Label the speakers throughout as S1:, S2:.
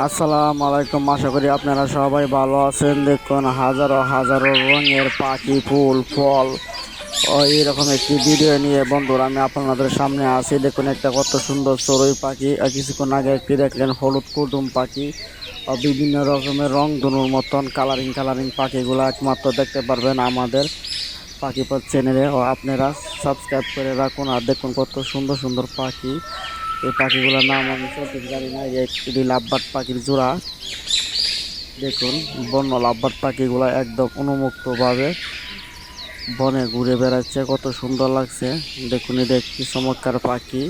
S1: আসসালামু আলাইকুম, আশা করি আপনারা সবাই ভালো আছেন। দেখুন, হাজারো হাজারো রঙের পাখি, ফুল, ফল। এইরকম একটি ভিডিও নিয়ে বন্ধুরা, আমি আপনাদের সামনে আছি। দেখুন, একটা কত সুন্দর চড়ুই পাখি। কিছুক্ষণ আগে একটি দেখলেন হলুদ কুটুম পাখি। বিভিন্ন রকমের রং ধনুর মতন কালারিং কালারিং পাখিগুলো একমাত্র দেখতে পারবেন আমাদের পাখি পথ চ্যানেলে ও, আপনারা সাবস্ক্রাইব করে রাখুন। আর দেখুন, কত সুন্দর সুন্দর পাখি। এই পাখিগুলোর নাম আমি সঠিক জানি না একটি লাভবাট পাখির জোড়া। দেখুন, বন্য লাভবাট পাখিগুলো একদম উন্মুক্তভাবে বনে ঘুরে বেড়াচ্ছে, কত সুন্দর লাগছে। দেখুন এটা একটি চমৎকার পাখি।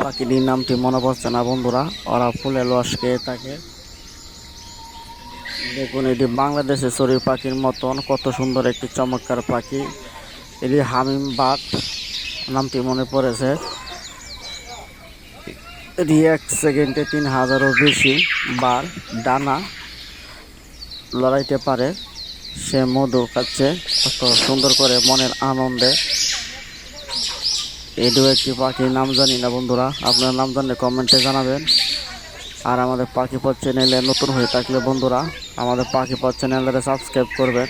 S1: পাখিটির নামটি মনে পড়ছে না বন্ধুরা, ওরা ফুলে লস খেয়ে থাকে। দেখুন, এটি বাংলাদেশে চড়ুই পাখির মতন, কত সুন্দর একটি চমৎকার পাখি। এটি হামিম বাট নামটি মনে পড়েছে। এটি এক সেকেন্ডে তিন হাজারও বেশি বার ডানা লড়াইতে পারে। সে মধু খাচ্ছে কত সুন্দর করে মনের আনন্দে। এই দু একটি পাখির নাম জানি না বন্ধুরা, আপনার নাম জানলে কমেন্টে জানাবেন। আর আমাদের পাখি পথ চ্যানেলে নতুন হয়ে থাকলে বন্ধুরা, আমাদের পাখি পথ চ্যানেলটা সাবস্ক্রাইব করবেন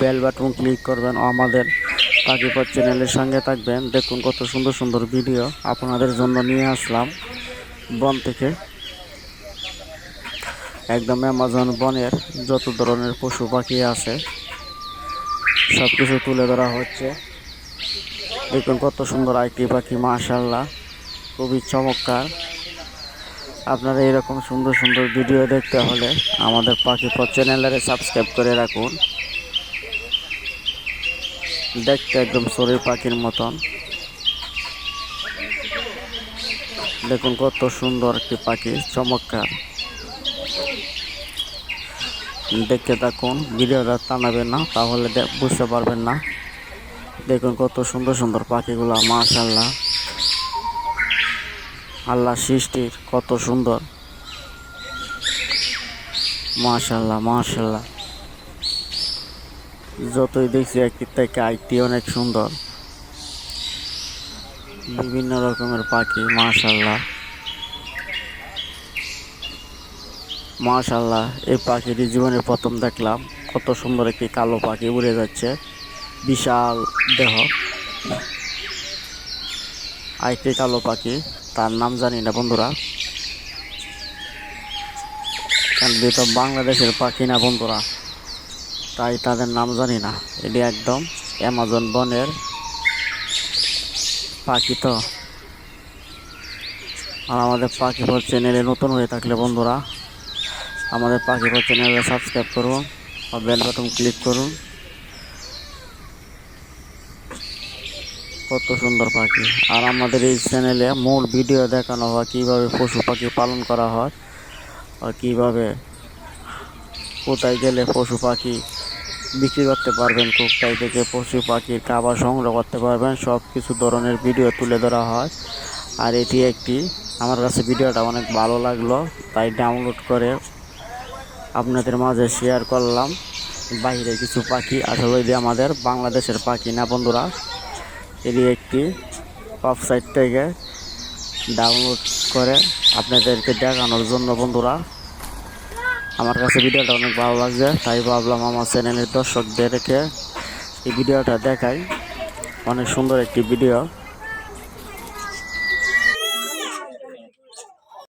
S1: বেল বাটন ক্লিক করবেন। ও আমাদের পাখি পথ চ্যানেলের সঙ্গে থাকবেন। দেখুন কত সুন্দর সুন্দর ভিডিও আপনাদের জন্য নিয়ে আসলাম। বন থেকে। একদম অ্যামাজন বনের যত ধরনের পশু পাখি আছে সব কিছু তুলে ধরা হচ্ছে। দেখুন কত সুন্দর আইটি পাখি মাশাল্লাহ খুবই চমৎকার। আপনারা এরকম সুন্দর সুন্দর ভিডিও দেখতে হলে আমাদের পাখি পথ চ্যানেলটারে সাবস্ক্রাইব করে রাখুন। দেখতে একদম শরীর পাখির মতন। দেখুন কত সুন্দর একটি পাখি, চমৎকার। দেখতে থাকুন, ভিডিওটা টানাবেন না, তাহলে বুঝতে পারবেন না। দেখুন কত সুন্দর সুন্দর পাখিগুলো মাশাল্লাহ আল্লাহ সৃষ্টির কত সুন্দর। মাশাল্লাহ মাশাল্লাহ যতই দেখছি একটি থেকে আইটি অনেক সুন্দর। বিভিন্ন রকমের পাখি মাশাল্লাহ মাশাল্লাহ এই পাখিটি জীবনে প্রথম দেখলাম। কত সুন্দর একটি কালো পাখি উড়ে যাচ্ছে। বিশাল দেহ। আইটি কালো পাখি, তার নাম জানি না বন্ধুরা। এটা বাংলাদেশের পাখি না বন্ধুরা। তাই তাদের নাম জানি না। এটি একদম অ্যামাজন বনের পাখি তো। আর আমাদের পাখি পর চ্যানেলে নতুন হয়ে থাকলে বন্ধুরা, আমাদের পাখি পর চ্যানেলে সাবস্ক্রাইব করুন আর বেল বাটন ক্লিক করুন। কত সুন্দর পাখি। আর আমাদের এই চ্যানেলে মূল ভিডিও দেখানো হয় কীভাবে পশু পাখি পালন করা হয় আর কীভাবে কোথায় গেলে পশু পাখি বিক্রি করতে পারবেন কোথায় থেকে পশু পাখির খাবার সংগ্রহ করতে পারবেন সব কিছু ধরনের ভিডিও তুলে ধরা হয়। আর এটি একটি, আমার কাছে ভিডিওটা অনেক ভালো লাগল, তাই ডাউনলোড করে আপনাদের মাঝে শেয়ার করলাম। বাইরে কিছু পাখি আসলে এটি আমাদের বাংলাদেশের পাখি না বন্ধুরা, এটি একটি ওয়েবসাইট থেকে ডাউনলোড করে আপনাদেরকে দেখানোর জন্য বন্ধুরা। আমার কাছে ভিডিওটা অনেক ভালো লাগছে, তাই ভাবলাম আমার চ্যানেলের দর্শকদেরকে এই ভিডিওটা দেখাই। অনেক সুন্দর একটি ভিডিও।